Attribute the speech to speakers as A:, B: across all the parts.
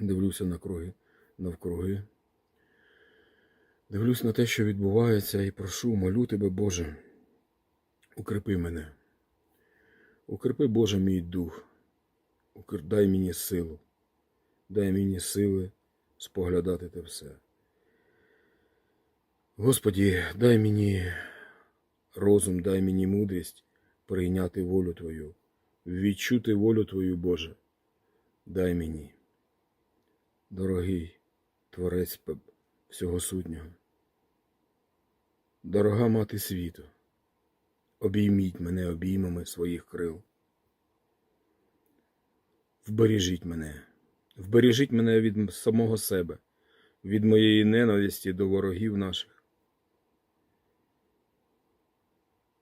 A: дивлюся на круги, навкруги. Дивлюсь на те, що відбувається, і прошу, молю тебе, Боже, укріпи мене. Укріпи, Боже, мій дух. Дай мені силу. Дай мені сили споглядати те все. Господі, дай мені розум, дай мені мудрість прийняти волю Твою, відчути волю Твою, Боже. Дай мені, дорогий Творець всього сутнього. Дорога мати світу, обійміть мене обіймами своїх крил. Вбережіть мене, вбережіть мене від самого себе, від моєї ненависті до ворогів наших,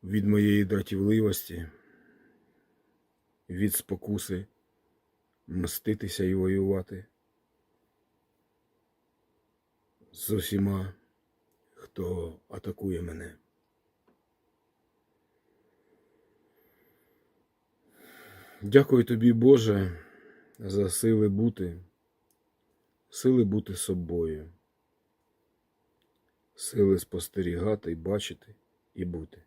A: від моєї дратівливості, від спокуси мститися і воювати з усіма, хто атакує мене. Дякую тобі, Боже, за сили бути, сили бути собою, сили спостерігати, бачити і бути.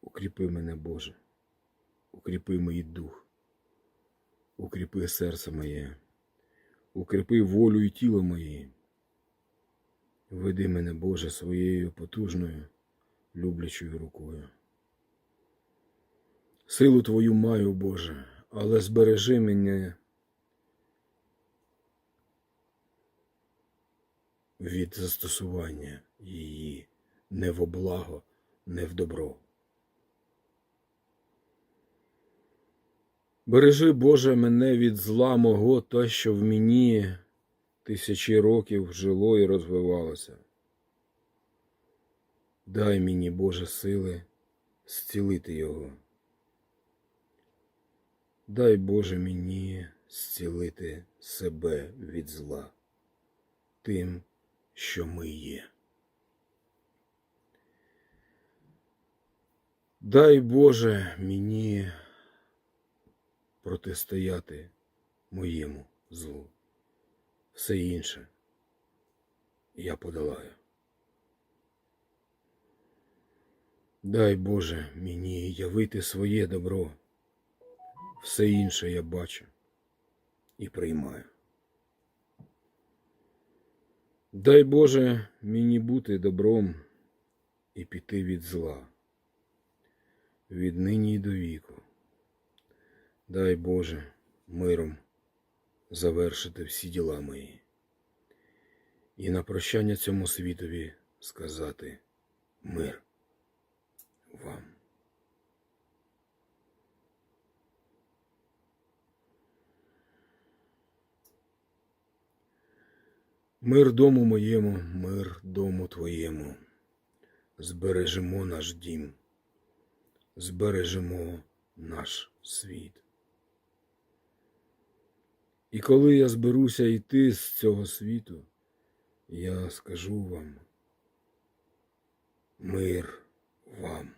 A: Укріпи мене, Боже, укріпи мій дух, укріпи серце моє, укріпи волю і тіло моє. Веди мене, Боже, своєю потужною, люблячою рукою. Силу Твою маю, Боже, але збережи мене від застосування її не в благо, не в добро. Бережи, Боже, мене від зла мого, та, що в мені тисячі років жило і розвивалося. Дай мені, Боже, сили зцілити його. Дай Боже мені зцілити себе від зла тим, що ми є. Дай Боже мені протистояти моєму злу. Все інше я подолаю. Дай Боже мені явити своє добро. Все інше я бачу і приймаю. Дай Боже мені бути добром і піти від зла, від нині й до віку. Дай Боже миром завершити всі діла мої і на прощання цьому світові сказати мир вам. Мир дому моєму, мир дому твоєму. Збережемо наш дім, збережемо наш світ. І коли я зберуся йти з цього світу, я скажу вам мир вам.